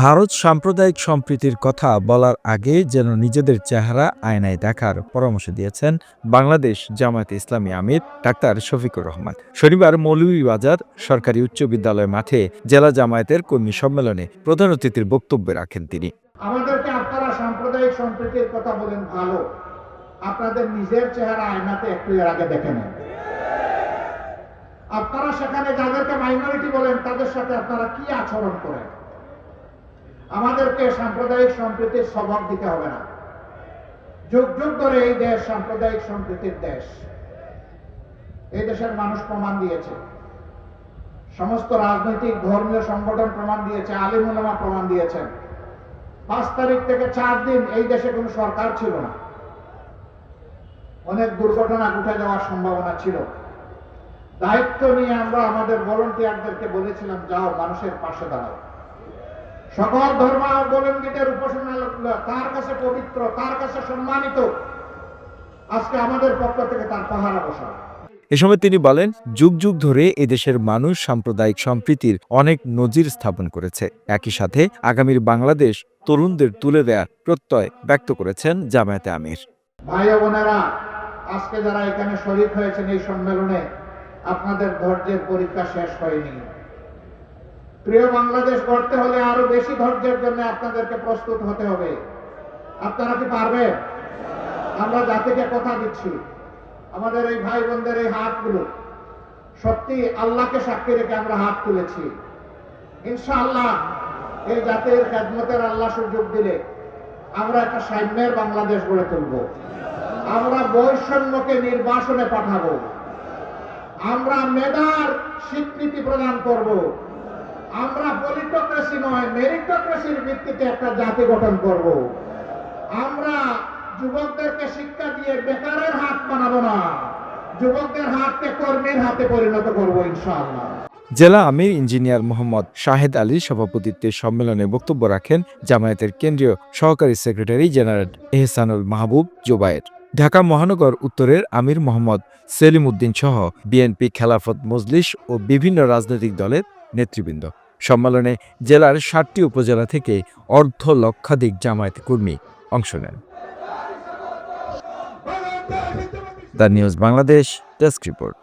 ভারত সাম্প্রদায়িক সম্প্রীতির কথা বলার আগে যেন নিজেদের চেহারা আয়নায় দেখার পরামর্শ দিয়েছেন বাংলাদেশ জামায়াতে ইসলামী আমির ডাক্তার শফিকুর রহমান। শনিবার মৌলভীবাজার সরকারি উচ্চ বিদ্যালয় মাঠে জেলা জামায়াতের কর্মী সম্মেলনে প্রধান অতিথির বক্তব্য রাখেন তিনি। আমাদেরকে আপনারা সাম্প্রদায়িক সম্প্রীতির কথা বলেন ভালো। আপনাদের নিজের চেহারা আয়নাতে একটু এর আগে দেখে নেন। বলেন, তাদের সাথে আপনারা কি আচরণ করেন? আমাদেরকে সাম্প্রদায়িক সম্প্রীতির স্বভাব দিতে হবে না। যুগ যুগ ধরে এই দেশ সাম্প্রদায়িক সম্প্রীতির দেশ। এই দেশের মানুষ প্রমাণ দিয়েছে। সমস্ত রাজনৈতিক, ধর্মীয় সংগঠন প্রমাণ দিয়েছে আলিমুলামা প্রমাণ দিয়েছেন। পাঁচ তারিখ থেকে চার দিন এই দেশে কোনো সরকার ছিল না। অনেক দুর্ঘটনা ঘটে যাওয়ার সম্ভাবনা ছিল। দায়িত্ব নিয়ে আমরা আমাদের ভলেন্টিয়ারদেরকে বলেছিলাম যাও মানুষের পাশে দাঁড়াও। সকল ধর্মাবলম্বীদের উপাসনা তার কাছে পবিত্র তার কাছে সম্মানিত। আজকে আমাদের পক্ষ থেকে তার পাহারা বসা এ সময় তিনি বলেন যুগ যুগ ধরে এদেশের মানুষ সাম্প্রদায়িক সম্প্রীতির অনেক নজির স্থাপন করেছে। একই সাথে আগামীর বাংলাদেশ তরুণদের তুলে দেওয়ার প্রত্যয় ব্যক্ত করেছেন জামায়াতে আমির। ভাই বোনেরা আজকে যারা এখানে শরীর হয়েছেন এই সম্মেলনে আপনাদের ধৈর্যের পরীক্ষা শেষ হয়নি। প্রিয় বাংলাদেশ, গড়তে হলে আরও বেশি ধৈর্যের জন্য আপনাদেরকে প্রস্তুত হতে হবে। আপনারা কি পারবেন? আমরা জাতিকে কথা দিচ্ছি। আমাদের এই ভাই বোনদের এই হাতগুলো, সত্যি আল্লাহকে সাক্ষী রেখে আমরা হাত তুলেছি। ইনশাআল্লাহ এই জাতির খেদমতের আল্লাহ সুযোগ দিলে আমরা একটা সাম্যের বাংলাদেশ গড়ে তুলব। আমরা বৈষম্যকে নির্বাসনে পাঠাবো। আমরা মেধার স্বীকৃতি প্রদান করব। আমরা পলিটোক্রেসি নয়, মেরিটোক্রেসির ভিত্তিতে একটা জাতি গঠন করব। আমরা যুবকদেরকে শিক্ষা দিয়ে বেকারের হাত বানাবো না। যুবকদের হাতকে কর্মীর হাতে পরিণত করব ইনশাআল্লাহ। জেলা আমির ইঞ্জিনিয়ার মোহাম্মদ শাহেদ আলীর সভাপতিত্বে সম্মেলনে বক্তব্য রাখেন জামায়াতের কেন্দ্রীয় সহকারী সেক্রেটারি জেনারেল এহসানুল মাহবুব জোবায়ের। ঢাকা মহানগর উত্তরের আমির মোহাম্মদ সেলিম উদ্দিন সহ বিএনপি খেলাফত মজলিস ও বিভিন্ন রাজনৈতিক দলের নেতৃবৃন্দ। সম্মেলনে জেলার ষাটটি উপজেলা থেকে অর্ধ লক্ষাধিক জামায়াত কর্মী অংশ নেন। The news Bangladesh desk report.